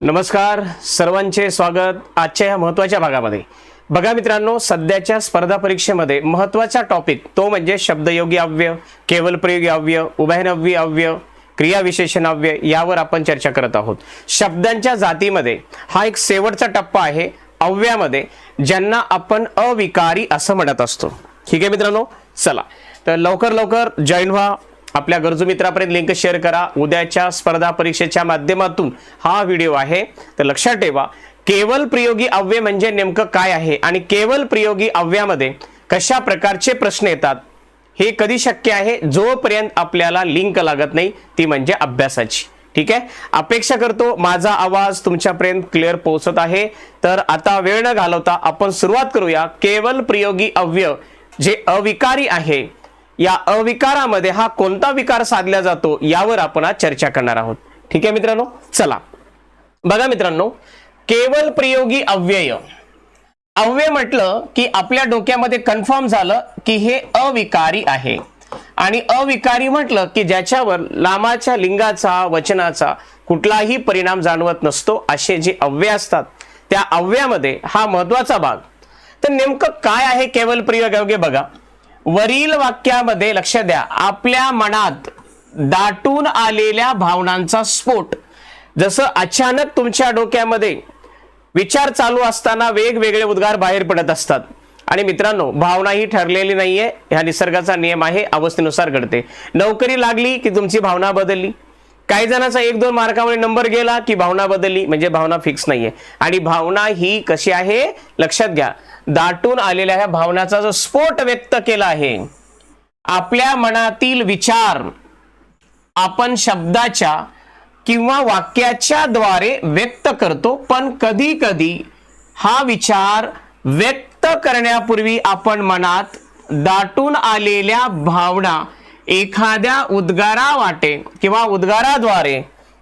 नमस्कार सर्वांचे स्वागत आजच्या या महत्त्वाच्या भागामध्ये. बघा मित्रांनो सध्याच्या स्पर्धा परीक्षेमध्ये महत्त्वाचा टॉपिक तो म्हणजे शब्दयोगी अव्यय केवल प्रयोगी अव्यय उभयनव्य अव्यय क्रियाविशेषण अव्यय यावर आपण चर्चा करत आहोत. शब्दांच्या जातीमध्ये हा एक शेवटचा टप्पा आहे अव्ययामध्ये ज्यांना आपण अविकारी असं म्हणत असतो. ठीक आहे मित्रांनो? चला. तर लवकर लवकर जॉईन व्हा. आपल्या गरजू मित्रापर्यंत लिंक शेअर करा. उद्याच्या स्पर्धा परीक्षेच्या माध्यमातून हा व्हिडिओ आहे. तर लक्षात ठेवा केवल प्रयोगी अव्यय म्हणजे नेमकं काय आहे आणि केवल प्रयोगी अव्यामध्ये कशा प्रकारचे प्रश्न येतात हे कधी शक्य आहे? जोपर्यंत आपल्याला लिंक लागत नाही ती म्हणजे अभ्यासाची. ठीक आहे? अपेक्षा करतो माझा आवाज तुमच्यापर्यंत क्लिअर पोहोचत आहे. तर आता वेळ न घालवता आपण सुरुवात करूया. केवल प्रयोगी अव्यय जे अविकारी आहे या अविकारामध्ये हा कोणता विकार साधला जातो यावर आपण आज चर्चा करणार आहोत. ठीक आहे मित्रांनो? चला. बघा मित्रांनो केवल प्रयोगी अव्यय. अव्यय म्हटलं की आपल्या डोक्यामध्ये कन्फर्म झालं की हे अविकारी आहे. आणि अविकारी म्हटलं की ज्याच्यावर लामाच्या लिंगाचा वचनाचा कुठलाही परिणाम जाणवत नसतो असे जे अव्यय असतात त्या अव्यामध्ये हा महत्त्वाचा भाग. तर नेमकं काय आहे केवल प्रयोग अवघे बघा. वरील वाक्यामध्ये लक्ष द्या. आपल्या मनात दाटून आलेल्या भावनांचा स्फोट. जसं अचानक तुमच्या डोक्यामध्ये विचार चालू असताना वेगवेगळे उद्गार बाहेर पडत असतात. आणि मित्रांनो भावना ही ठरलेली नाहीये. ह्या निसर्गाचा नियम आहे अवस्थेनुसार घडते. नोकरी लागली की तुमची भावना बदलली. काही जणांचा एक दोन मार्कामुळे नंबर गेला की भावना बदलली म्हणजे भावना फिक्स नाहीये. आणि भावना ही कशी आहे? लक्षात घ्या. दाटून आलेल्या ह्या भावनाचा जो स्फोट व्यक्त केला आहे आपल्या मनातील विचार आपण शब्दाच्या किंवा वाक्याच्या द्वारे व्यक्त करतो पण कधी कधी हा विचार व्यक्त करण्यापूर्वी आपण मनात दाटून आलेल्या भावना एखाद्या उद्गारा वाटे किंवा उद्गाराद्वारे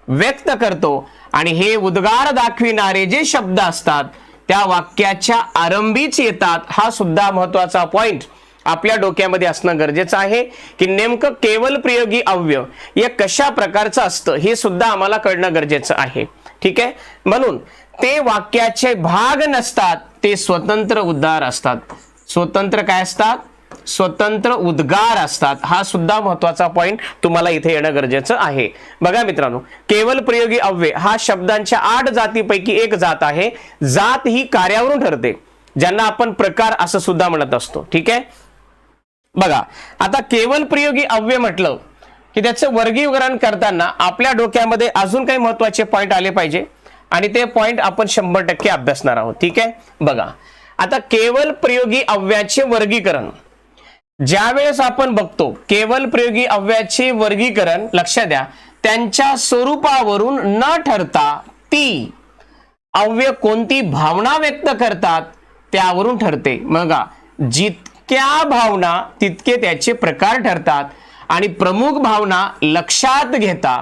व्यक्त करतो आणि हे उद्गार दाखविणारे जे शब्द असतात त्या वाक्याच्या आरंभीच येतात. हा सुद्धा महत्त्वाचा पॉइंट आपल्या डोक्यामध्ये असणं गरजेचं आहे की नेमकं केवल प्रयोगी अव्यय हे कशा प्रकारचं असतं हे सुद्धा आम्हाला कळणं गरजेचं आहे. ठीक आहे? म्हणून ते वाक्याचे भाग नसतात ते स्वतंत्र उद्गार असतात. स्वतंत्र काय असतात? स्वतंत्र उद्गार असतात हा सुद्धा महत्त्वाचा पॉइंट तुम्हाला इथे येणं गरजेचं आहे. बघा मित्रांनो केवल प्रयोगी अव्यय हा शब्दांच्या आठ जातीपैकी एक जात आहे. जात ही कार्यावरून ठरते ज्यांना आपण प्रकार असं सुद्धा म्हणत असतो ठीक आहे? बघा आता केवल प्रयोगी अव्यय म्हटलं की त्याचं वर्गीकरण करताना आपल्या डोक्यामध्ये अजून काही महत्त्वाचे पॉईंट आले पाहिजे आणि ते पॉईंट आपण शंभर टक्के अभ्यासणार आहोत ठीक आहे? बघा आता केवल प्रयोगी अव्याचे वर्गीकरण. ज्या वेळेस आपण बघतो केवल प्रयोगी अव्याचे वर्गीकरण लक्ष द्या त्यांच्या स्वरूपावरून न ठरता ती अव्यय कोणती भावना व्यक्त करतात त्यावरून ठरते. बघा जितक्या भावना तितके त्याचे प्रकार ठरतात आणि प्रमुख भावना लक्षात घेता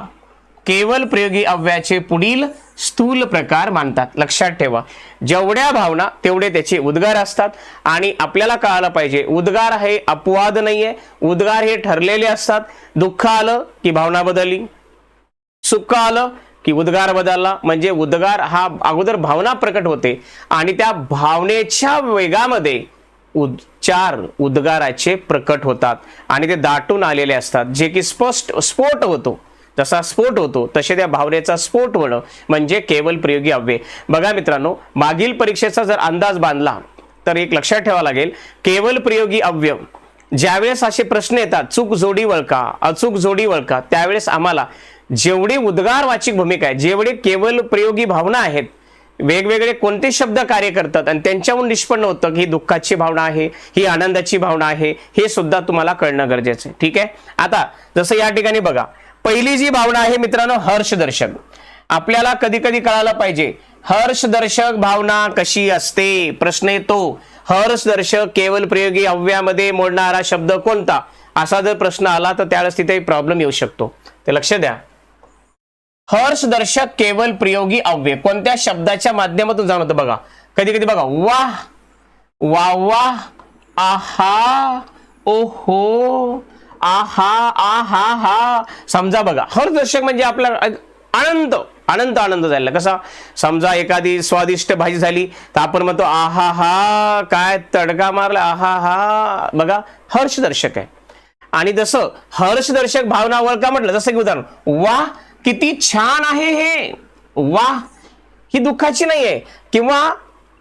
केवल प्रयोगी अव्याचे पुढील स्थूल प्रकार मानतात. लक्षात ठेवा. जेवढ्या भावना तेवढे त्याचे उद्गार असतात. आणि आपल्याला कळायला पाहिजे उद्गार हे अपवाद नाहीये. उद्गार हे ठरलेले असतात. दुःख आलं की भावना बदलली. सुख आलं की उद्गार बदलला. म्हणजे उद्गार हा अगोदर भावना प्रकट होते. आणि त्या भावनेच्या वेगामध्ये उच्चार उद्गाराचे प्रकट होतात. आणि ते दाटून आलेले असतात. जे की स्पष्ट स्फोट होतो. जसा स्फोट होतो तसे त्या भावनेचा स्फोट होणं म्हणजे केवल प्रयोगी अव्यय. बघा मित्रांनो मागील परीक्षेचा जर अंदाज बांधला तर एक लक्षात ठेवा लागेल केवल प्रयोगी अव्यय. ज्यावेळेस असे प्रश्न येतात चूक जोडी वळका अचूक जोडी वळका त्यावेळेस आम्हाला जेवढी उद्गार वाचिक भूमिका आहे जेवढे केवळ प्रयोगी भावना आहेत वेगवेगळे कोणते शब्द कार्य करतात आणि त्यांच्याहून निष्पन्न होतं की ही दुःखाची भावना आहे ही आनंदाची भावना आहे हे सुद्धा तुम्हाला कळणं गरजेचं आहे. ठीक आहे? आता जसं या ठिकाणी बघा पहिली जी भावना आहे मित्रांनो हर्षदर्शक आपल्याला कधी कधी कळायला पाहिजे हर्षदर्शक भावना कशी असते? प्रश्न येतो हर्षदर्शक केवळ प्रयोगी अव्यामध्ये मोडणारा शब्द कोणता? असा जर प्रश्न आला तर त्यावेळेस तिथे प्रॉब्लेम येऊ शकतो. ते लक्ष द्या. हर्षदर्शक केवळ प्रयोगी अव्यय कोणत्या शब्दाच्या माध्यमातून जाणवतं बघा. कधी कधी बघा वाह वा वा आहा ओहो आहा आहा हा. समजा बघा हर्षदर्शक म्हणजे आपला आनंद आनंद आनंद झालेला. कसा? समजा एखादी स्वादिष्ट भाजी झाली तर आपण म्हणतो आहा हा काय तडका मारला आहा हा. बघा हर्षदर्शक आहे. आणि जसं हर्षदर्शक भावना वळका म्हटलं जसं की उदाहरण वा किती छान आहे हे. वा ही दुःखाची नाही आहे किंवा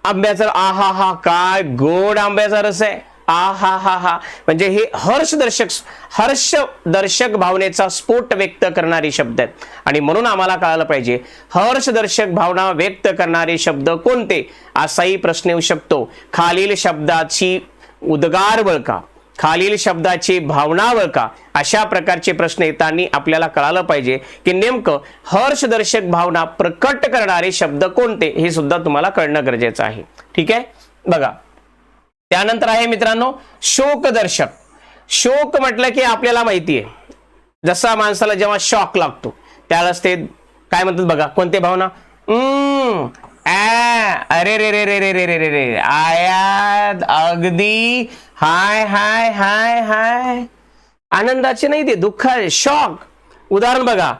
आंब्याचा आहा हा काय गोड आंब्याचा रस आहे. आ हा हा हा. म्हणजे हे हर्षदर्शक हर्षदर्शक भावनेचा स्फोट व्यक्त करणारे शब्द आहेत. आणि म्हणून आम्हाला कळालं पाहिजे हर्षदर्शक भावना व्यक्त करणारे शब्द कोणते? असाही प्रश्न येऊ शकतो. खालील शब्दाची उद्गार वळका खालील शब्दाची भावना वळका अशा प्रकारचे प्रश्न येताना आपल्याला कळालं पाहिजे की नेमकं हर्षदर्शक भावना प्रकट करणारे शब्द कोणते हे सुद्धा तुम्हाला कळणं गरजेचं आहे. ठीक आहे? बघा. त्यानंतर आहे मित्रांनो शोकदर्शक शोक म्हटलं की आपल्याला माहिती आहे जसा माणसाला जेव्हा शॉक लागतो त्यावेळेस ते काय म्हणतात बघा कोणते भावना "हम्म, अरे रे रे रे रे रे रे रे रे आयात अगदी हाय हाय हाय हाय आनंदाचे नाही ते दुःख शॉक उदाहरण बघा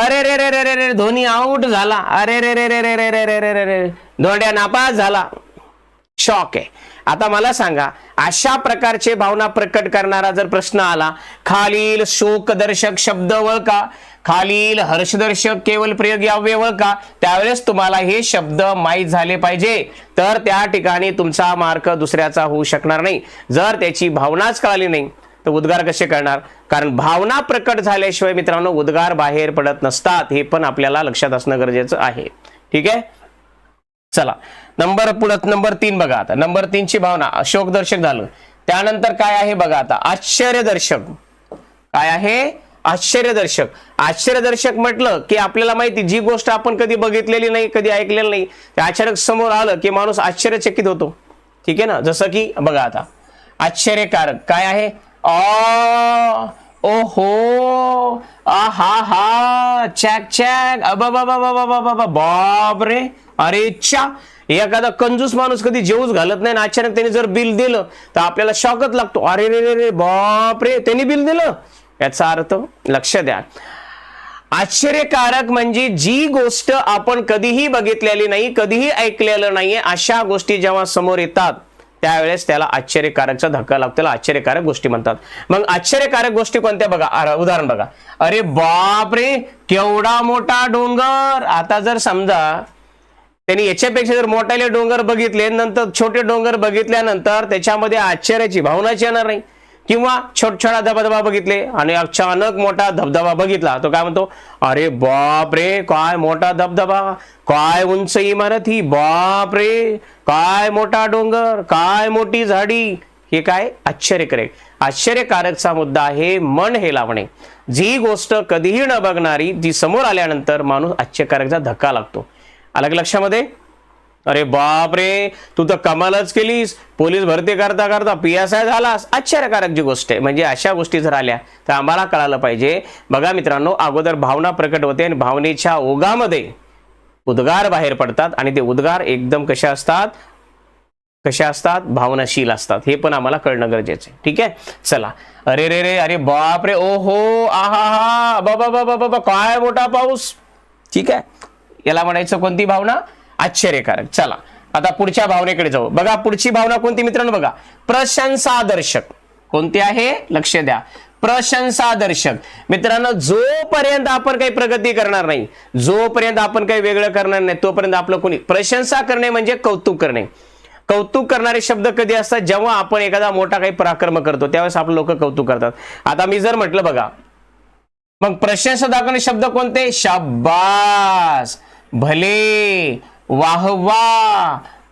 अरे रे रे रे रे रे धोनी आऊट झाला अरे रे रे रे रे रे रे रे रे रे रे धोंड्या नापास झाला शॉक आहे आता मला सांगा अशा प्रकारचे भावना प्रकट करणारा जर प्रश्न आला खालील शोकदर्शक शब्द वळका खालील हर्षदर्शक केवळ प्रयोग यावे वळका त्यावेळेस तुम्हाला हे शब्द माहीत झाले पाहिजे. तर त्या ठिकाणी तुमचा मार्क दुसऱ्याचा होऊ शकणार नाही. जर त्याची भावनाच कळाली नाही तर उद्गार कसे करणार? कारण भावना प्रकट झाल्याशिवाय मित्रांनो उद्गार बाहेर पडत नसतात. हे पण आपल्याला लक्षात असणं गरजेचं आहे. ठीक आहे? चला. नंबर पुढत नंबर तीन बघा आता. नंबर तीनची भावना अशोकदर्शक झालं. त्यानंतर काय आहे बघा आता? आश्चर्यदर्शक. काय आहे? आश्चर्यदर्शक. आश्चर्यदर्शक म्हटलं की आपल्याला माहिती जी गोष्ट आपण कधी बघितलेली नाही कधी ऐकलेली नाही ते अचानक समोर आलं की माणूस आश्चर्यचकित होतो. ठीक आहे ना? जसं की बघा आता. आश्चर्यकारक. काय आहे? अ हो आ हा. हा चॅक. चॅक अबाबा बाप रे अरे च्या. एखादा कंजूस माणूस कधी जेवूच घालत नाही आणि अचानक त्याने जर बिल दिलं तर आपल्याला शॉकच लागतो. अरे रे रे रे. बाप रे त्यांनी बिल दिलं? याचा अर्थ लक्ष द्या. आश्चर्यकारक म्हणजे जी गोष्ट आपण कधीही बघितलेली नाही कधीही ऐकलेलं नाहीये अशा गोष्टी जेव्हा समोर येतात त्यावेळेस त्याला आश्चर्यकारकचा धक्का लागतो. त्याला आश्चर्यकारक गोष्टी म्हणतात. मग आश्चर्यकारक गोष्टी कोणत्या बघा? अरे, उदाहरण बघा. अरे बाप रे केवढा मोठा डोंगर. आता जर समजा त्यांनी याच्यापेक्षा जर मोठाले डोंगर बघितले नंतर छोटे डोंगर बघितल्यानंतर त्याच्यामध्ये आश्चर्याची भावनाच येणार नाही. किंवा छोट छोटा धबधबा बघितले आणि अचानक मोठा धबधबा बघितला तो काय म्हणतो? अरे बाप रे काय मोठा धबधबा काय उंच इमारत ही बाप रे काय मोठा डोंगर काय मोठी झाडी? हे काय आश्चर्यकारक. आश्चर्यकारकचा मुद्दा आहे मन हे लावणे. जी गोष्ट कधीही न बघणारी जी समोर आल्यानंतर माणूस आश्चर्यकारकचा धक्का लागतो. अलग लक्षामध्ये? अरे बाप रे तू तर कमालच केलीस. पोलीस भरती करता करता पी एस आय झालास. आश्चर्यकारक जी गोष्ट आहे. म्हणजे अशा गोष्टी जर आल्या तर आम्हाला कळालं पाहिजे. बघा मित्रांनो अगोदर भावना प्रकट होते आणि भावनेच्या ओघामध्ये उद्गार बाहेर पडतात आणि ते उद्गार एकदम कसे असतात? कशा असतात? भावनाशील असतात. हे पण आम्हाला कळणं गरजेचं आहे. ठीक आहे? चला. अरे रे रे अरे बाप रे ओ हो आहा हा बाबा बाबा बाबा काय मोठा पाऊस! ठीक आहे? याला म्हणायचं कोणती भावना? आश्चर्यकारक. चला. आता पुढच्या भावनेकडे जाऊ. बघा पुढची भावना कोणती मित्रांनो बघा. प्रशंसादर्शक. कोणती आहे? लक्ष द्या. प्रशंसादर्शक. मित्रांनो जोपर्यंत आपण काही प्रगती करणार नाही जोपर्यंत आपण काही वेगळं करणार नाही तोपर्यंत आपलं कोणी प्रशंसा करणे म्हणजे कौतुक करणे. कौतुक करणारे शब्द कधी असतात? जेव्हा आपण एखादा मोठा काही पराक्रम करतो त्यावेळेस आपले लोक कौतुक करतात. आता मी जर म्हटलं बघा मग प्रशंसा दाखवणे शब्द कोणते? शाबास भले वाह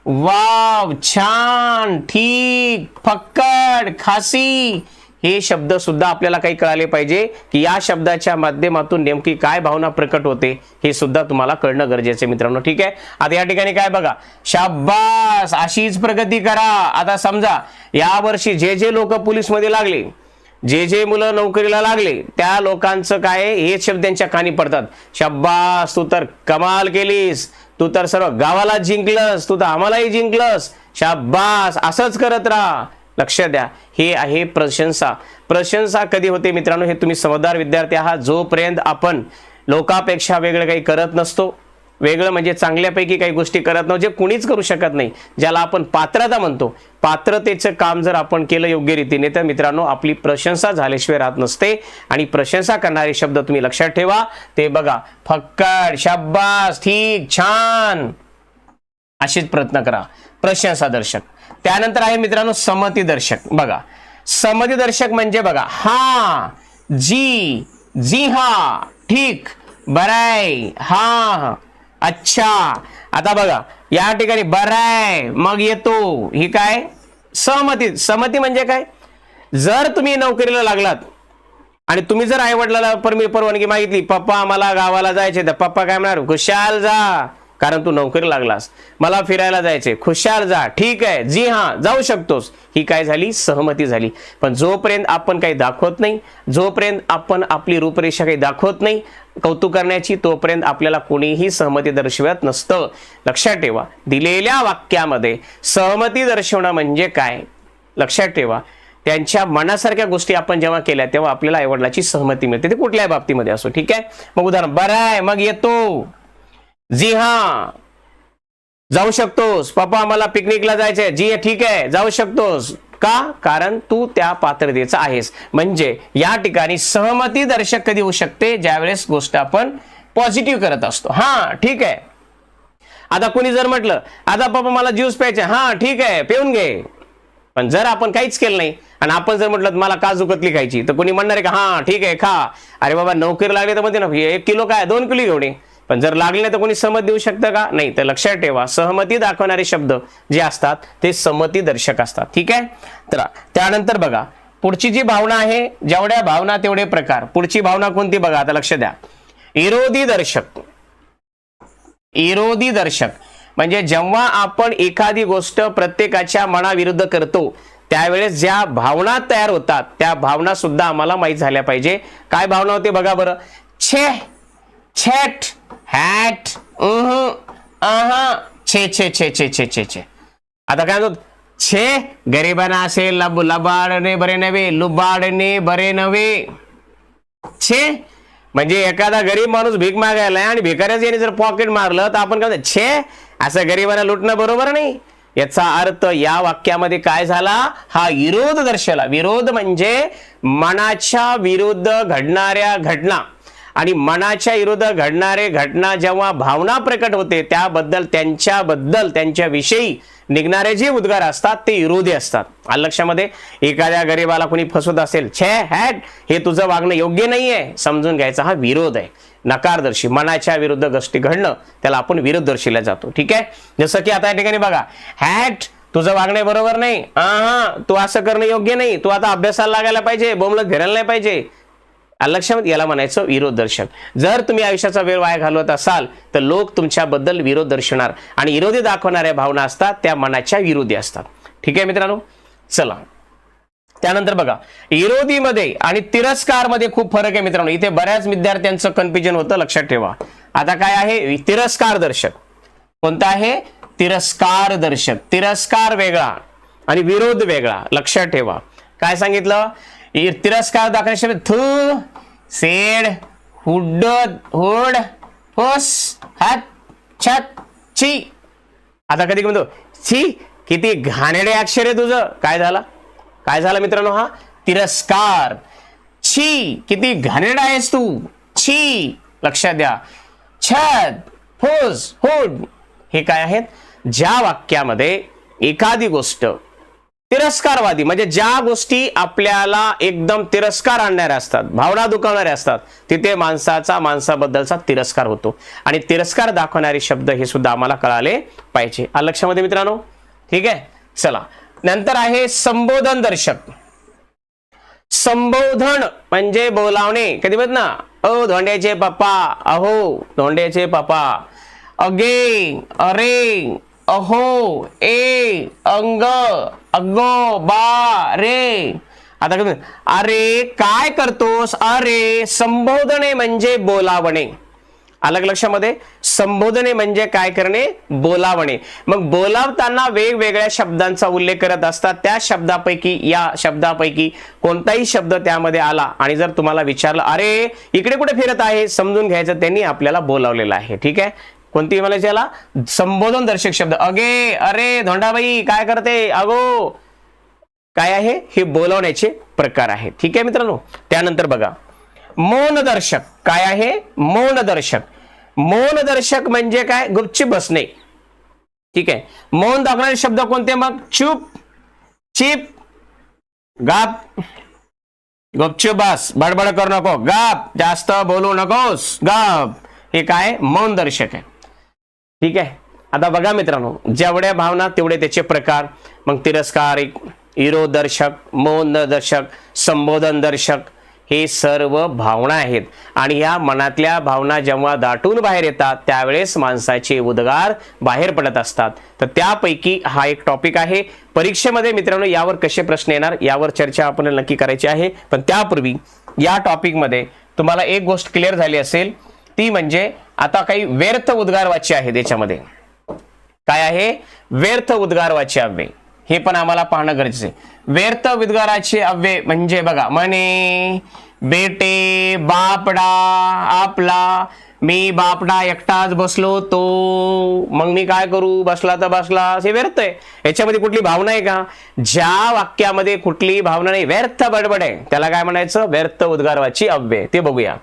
वाव छान ठीक फक्कड खासी हे शब्द सुद्धा आपल्याला काही कळाले पाहिजे की या शब्दाच्या माध्यमातून नेमकी काय भावना प्रकट होते हे सुद्धा तुम्हाला कळणं गरजेचं आहे मित्रांनो. ठीक आहे? आता या ठिकाणी काय बघा. शाबास! अशीच प्रगती करा. आता समजा या वर्षी जे जे लोक पोलीसमध्ये लागले जे जे मुलं नोकरीला लागले त्या लोकांचं काय हे शब्द त्यांच्या कानी पडतात. शब्बास तू तर कमाल केलीस. तू तर सर्व गावाला जिंकलस. तू तर आम्हालाही जिंकलंस. शाब्बास असंच करत राहा. लक्ष द्या. हे आहे प्रशंसा. प्रशंसा कधी होते मित्रांनो? हे तुम्ही समजदार विद्यार्थी आहात. जोपर्यंत आपण लोकापेक्षा वेगळं काही करत नसतो वेगळं म्हणजे चांगल्यापैकी काही गोष्टी करत नव्हतं जे कुणीच करू शकत नाही ज्याला आपण पात्रता म्हणतो पात्रतेचं काम जर आपण केलं योग्य रीतीने तर मित्रांनो आपली प्रशंसा झाल्याशिवाय राहत नसते. आणि प्रशंसा करणारे शब्द तुम्ही लक्षात ठेवा. ते बघा फक्कड शाब्बास ठीक छान. अशीच प्रयत्न करा. प्रशंसा दर्शक. त्यानंतर आहे मित्रांनो समती दर्शक. बघा. समती दर्शक म्हणजे बघा हा जी जी हा ठीक बराय हा अच्छा. आता बघा या ठिकाणी बराय मग येतो. ही काय? सहमती सहमती म्हणजे काय? जर तुम्ही नोकरीला लागलात आणि तुम्ही जर आई परमी परवानगी मागितली पप्पा आम्हाला गावाला जायचे तर पप्पा काय म्हणणार खुशाल जा. कारण तू नोकरी लागलास. मला फिरायला जायचे खुशाल जा. ठीक आहे. जी हा जाऊ शकतोस. ही काय झाली? सहमती झाली. पण जोपर्यंत आपण काही दाखवत नाही जोपर्यंत आपण आपली रूपरेषा काही दाखवत नाही कौतुक करण्याची तोपर्यंत आपल्याला कोणीही सहमती दर्शवत नसतं. लक्षात ठेवा. दिलेल्या वाक्यामध्ये सहमती दर्शवणं म्हणजे काय? लक्षात ठेवा. त्यांच्या मनासारख्या गोष्टी आपण जेव्हा केल्या तेव्हा आपल्याला आईवडिलाची सहमती मिळते. ते कुठल्याही बाबतीमध्ये असो. ठीक आहे? मग उदाहरण बरं आहे. मग येतो. जी हा. जाऊ शकतोस. पप्पा आम्हाला पिकनिकला जायचंय. जी ठीक आहे. जाऊ शकतोस. का? कारण तू त्या पात्रतेचा आहेस. म्हणजे या ठिकाणी सहमती दर्शक कधी होऊ शकते? ज्यावेळेस गोष्ट आपण पॉझिटिव्ह करत असतो. हा ठीक आहे. आता कोणी जर म्हटलं आता पप्पा मला ज्यूस प्यायचे हा ठीक आहे. पिऊन घे. पण जर आपण काहीच केलं नाही आणि आपण जर म्हटलं मला काजू कतली खायची तर कोणी म्हणणार आहे का हा ठीक आहे खा. अरे बाबा नोकरी लागली तर म्हणते ना एक किलो काय? दोन किलो घेऊन पण जर लागले नाही तर कोणी सहमत देऊ शकतं का? नाही. तर लक्षात ठेवा सहमती दाखवणारे शब्द जे असतात ते समती दर्शक असतात. ठीक आहे? तर त्यानंतर बघा पुढची जी भावना आहे जेवढ्या भावना तेवढे प्रकार. पुढची भावना कोणती बघा? आता लक्ष द्या. विरोधी दर्शक. विरोधी दर्शक. म्हणजे जेव्हा आपण एखादी गोष्ट प्रत्येकाच्या मनाविरुद्ध करतो त्यावेळेस ज्या भावना तयार होतात त्या भावना सुद्धा आम्हाला माहीत झाल्या पाहिजे. काय भावना होते बघा बरं? छे! छेट हॅट उह छे छे छे छे छे छे छे. आता काय म्हणतो छे गरिबांना असे लब लबाडणे बरे नव्हे लुबाडणे बरे नव्हे. छे म्हणजे एखादा गरीब माणूस भीक मागायला आणि भिकाऱ्याच याने जर पॉकेट मारलं तर आपण काय म्हणतो, छे असं गरिबांना लुटणं बरोबर नाही. याचा अर्थ या वाक्यामध्ये काय झाला? हा विरोध दर्शवला. विरोध म्हणजे मनाच्या विरुद्ध घडणाऱ्या घटना. आणि मनाच्या विरुद्ध घडणारे घटना जेव्हा भावना प्रकट होते त्याबद्दल त्यांच्याबद्दल त्यांच्याविषयी निघणारे जे उद्गार असतात ते विरोधी असतात. आलं लक्षामध्ये? एखाद्या गरीबाला कोणी फसवत असेल छे हॅट हे तुझं वागणं योग्य नाहीये. समजून घ्यायचा हा विरोध आहे. नकारदर्शी मनाच्या विरुद्ध गोष्टी घडणं त्याला आपण विरोध दर्शिला जातो. ठीक आहे? जसं की आता या ठिकाणी बघा हॅट तुझं वागणे बरोबर नाही. हा तू असं करणं योग्य नाही. तू आता अभ्यासाला लागायला पाहिजे बोमलत फिरायला नाही पाहिजे. लक्षामध्ये याला म्हणायचं विरोध दर्शन जर तुम्ही आयुष्याचा वेळ वाया घालवत असाल तर लोक तुमच्याबद्दल विरोध दर्शवणार आणि विरोधी दाखवणाऱ्या भावना असतात त्या मनाच्या विरोधी असतात. ठीक आहे मित्रांनो? चला. त्यानंतर बघा विरोधीमध्ये आणि तिरस्कारमध्ये खूप फरक आहे मित्रांनो. इथे बऱ्याच विद्यार्थ्यांचं कन्फ्युजन होतं लक्षात ठेवा. आता काय आहे? तिरस्कार दर्शक. कोणता आहे? तिरस्कार दर्शक. तिरस्कार वेगळा आणि विरोध वेगळा. लक्षात ठेवा. काय सांगितलं? ती तिरस्कार दाखवण्याचे थू सेड हुड हुड फुस हात छत छी आता कधी म्हणतो छी किती घाणेडे अक्षर आहे तुझं. काय झाला? काय झालं मित्रांनो हा? तिरस्कार. छी किती घाणेडा आहेस तू. छी लक्षात द्या. छत फुस हुड. हे काय आहेत? ज्या वाक्यामध्ये एखादी गोष्ट तिरस्कारवादी म्हणजे ज्या गोष्टी आपल्याला एकदम तिरस्कार आणणाऱ्या असतात भावना दुखवणाऱ्या असतात तिथे माणसाचा माणसाबद्दलचा तिरस्कार होतो. आणि तिरस्कार दाखवणारे शब्द हे सुद्धा आम्हाला कळाले पाहिजे. आ लक्षामध्ये मित्रांनो? ठीक आहे? चला. नंतर आहे संबोधन दर्शक. संबोधन म्हणजे बोलावणे. कधी म्हणत ना? ओ धोंड्याचे पप्पा अहो धोंड्याचे पप्पा. अगे अरे अहो ए अंग अगो बा रे. आता अरे काय करतोस? अरे संबोधने म्हणजे बोलावणे. अलग लक्षामध्ये? संबोधने म्हणजे काय करणे? बोलावणे. मग बोलावताना वेगवेगळ्या शब्दांचा उल्लेख करत असतात. त्या शब्दापैकी या शब्दापैकी कोणताही शब्द त्यामध्ये आला आणि जर तुम्हाला विचारलं अरे इकडे कुठे फिरत आहे? समजून घ्यायचं त्यांनी आपल्याला बोलावलेलं आहे. ठीक आहे? कोणती मला याला? संबोधन दर्शक शब्द. अगे अरे धोंडाबाई काय करते? अगो! काय आहे? हे बोलवण्याचे प्रकार आहे ठीक आहे मित्रांनो? त्यानंतर बघा. मौन दर्शक. काय आहे? मौन दर्शक. मौन दर्शक म्हणजे काय? गुपचूप बसणे. ठीक आहे? मौन दाखवणारे शब्द कोणते मग? चुप चिप गाप. गपचूप बस. बडबड करू नको. गाप. जास्त बोलू नकोस. गाप. हे काय? मौन दर्शक आहे. ठीक आहे? आता बघा मित्रांनो जेवढ्या भावना तेवढे त्याचे प्रकार. मग तिरस्कार विरोध दर्शक मौन दर्शक संबोधन दर्शक हे सर्व भावना आहेत. आणि या मनातल्या भावना जेव्हा दाटून बाहेर येतात त्यावेळेस माणसाचे उद्गार बाहेर पडत असतात. तर त्यापैकी हा एक टॉपिक आहे. परीक्षेमध्ये मित्रांनो यावर कसे प्रश्न येणार यावर चर्चा आपण नक्की करायची आहे. पण त्यापूर्वी या टॉपिकमध्ये तुम्हाला एक गोष्ट क्लिअर झाली असेल. ती म्हणजे आता काही व्यर्थ उद्गार वाच्य आहेत याच्यामध्ये काय आहे? व्यर्थ उद्गार वाच्य अव्यय. हे पण आम्हाला पाहणं गरजेचं आहे. व्यर्थ उद्गाराचे अव्यय म्हणजे बघा म्हणे बेटे बापडा आपला मी बापडा एकटाच बसलो तो मग मी काय करू? बसला तर बसला. असे व्यर्थ आहे. याच्यामध्ये कुठली भावना आहे का? ज्या वाक्यामध्ये कुठली भावना नाही व्यर्थ बडबड आहे. त्याला काय म्हणायचं? व्यर्थ उद्गारवाची अव्यय. ते बघूया.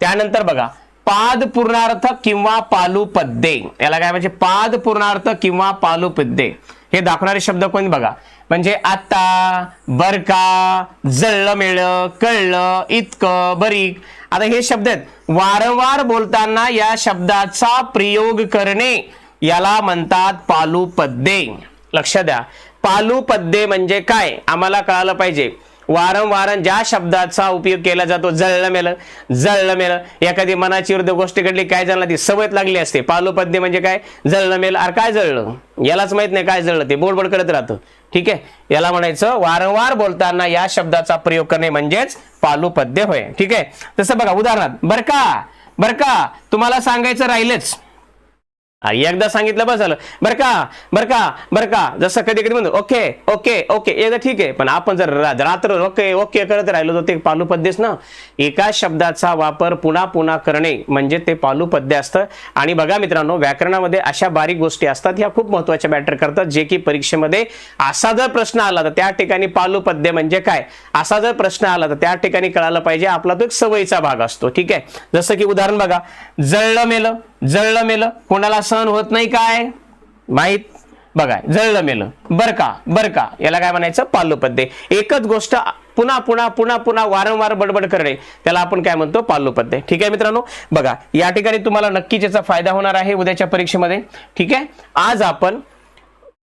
त्यानंतर बघा पाद पूर्णार्थ किंवा पालुपद्ये. याला काय म्हणजे पाद पूर्णार्थ किंवा पालुपद्ये. हे दाखवणारे शब्द कोण बघा? म्हणजे आता बरका जळलं मिळलं कळलं इतकं बरीक. आता हे शब्द आहेत. वारंवार बोलताना या शब्दाचा प्रयोग करणे याला म्हणतात पालुपद्ये. लक्ष द्या. पालुपद्ये म्हणजे काय? आम्हाला कळालं पाहिजे. वारंवार ज्या शब्दाचा उपयोग केला जातो जळलं मेलं जळलं मेलं एखादी मनाची विरुद्ध गोष्ट घडली काय झालं ती सवयत लागली असते. पालोपद्य म्हणजे काय? जळलं मेलं अरे काय जळलं? यालाच माहीत नाही काय जळलं ते बोडबोड करत राहतं. ठीक आहे? याला म्हणायचं वारंवार बोलताना या शब्दाचा प्रयोग करणे म्हणजेच पालुपद्य होय. ठीक आहे? तसं बघा उदाहरणार्थ बर का? बर का? तुम्हाला सांगायचं राहिलेच. एकदा सांगितलं बस झालं. बरं का? बरं का? बरं का? जसं कधी कधी म्हणतो ओके ओके ओके एकदा ठीक आहे. पण आपण जर रा- रात्र ओके ओके करत राहिलो तर ते पालुपद्यच ना? एका शब्दाचा वापर पुन्हा पुन्हा करणे म्हणजे ते पालुपद्य असतं. आणि बघा मित्रांनो व्याकरणामध्ये अशा बारीक गोष्टी असतात ह्या खूप महत्त्वाच्या मॅटर करतात जे की परीक्षेमध्ये असा जर प्रश्न आला तर त्या ठिकाणी पालुपद्य म्हणजे काय? असा जर प्रश्न आला तर त्या ठिकाणी कळालं पाहिजे आपला तो एक सवयीचा भाग असतो. ठीक आहे? जसं की उदाहरण बघा जळलं मेलं. जळलं मेलं. कोणाला सहन होत नाही काय? माहीत? बघा जळलं मेलं. बर का? बर का? याला काय म्हणायचं? पाल्लोपद्य एकच गोष्ट पुन्हा पुन्हा पुन्हा पुन्हा वारंवार बडबड करणे. त्याला आपण काय म्हणतो? पाल्लोपद्य ठीक आहे मित्रांनो? बघा या ठिकाणी तुम्हाला नक्कीच याचा फायदा होणार आहे उद्याच्या परीक्षेमध्ये. ठीक आहे? आज आपण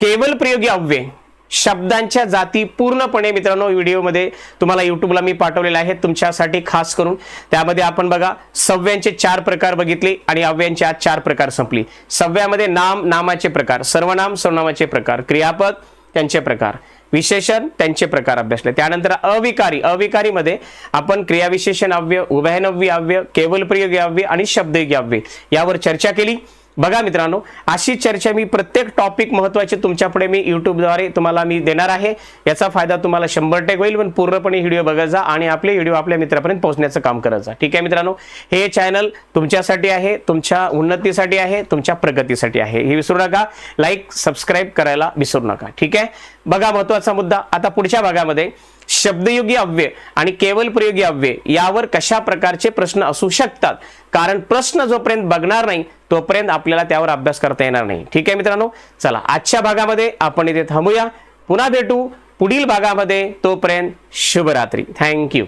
केवल प्रयोगी अव्यय शब्दांच्या जाती पूर्णपणे मित्रांनो व्हिडिओमध्ये तुम्हाला युट्यूबला मी पाठवलेले आहेत. तुमच्यासाठी खास करून. त्यामध्ये आपण बघा सव्यांचे चार प्रकार बघितले आणि अव्यांचे आज चार प्रकार संपली. सव्यामध्ये नाम नामाचे प्रकार. सर्वनाम सर्वनामाचे प्रकार. क्रियापद त्यांचे प्रकार. विशेषण त्यांचे प्रकार अभ्यासले. त्यानंतर अविकारी. अविकारीमध्ये आपण क्रियाविशेषण अव्यय उभयनव्य अव्यय केवलप्रिय प्रयोगी अव्यय आणि शब्दयोगी अव्यय. यावर चर्चा केली. बघा मित्रांनो अशी चर्चा मी प्रत्येक टॉपिक महत्त्वाचे तुमच्यापुढे मी युट्यूबद्वारे तुम्हाला मी देणार आहे. याचा फायदा तुम्हाला शंभर टेक होईल पण पूर्णपणे व्हिडिओ बघत जा आणि आपले व्हिडिओ आपल्या मित्रापर्यंत पोहोचण्याचं काम करत जा. ठीक आहे मित्रांनो? हे चॅनल तुमच्यासाठी आहे तुमच्या उन्नतीसाठी आहे तुमच्या प्रगतीसाठी आहे. हे विसरू नका. लाईक सबस्क्राईब करायला विसरू नका. ठीक आहे? बघा महत्त्वाचा मुद्दा. आता पुढच्या भागामध्ये शब्दयोगी अव्यय आणि केवल प्रयोगी अव्यय यावर कशा प्रकारचे प्रश्न असू शकतात? कारण प्रश्न जोपर्यंत बघणार नाही तोपर्यंत आपल्याला त्यावर अभ्यास करता येणार नाही. ठीक आहे मित्रांनो? चला आजच्या भागामध्ये आपण इथे थांबूया. पुन्हा भेटू. पुढील भागामध्ये तोपर्यंत शुभरात्री. थँक्यू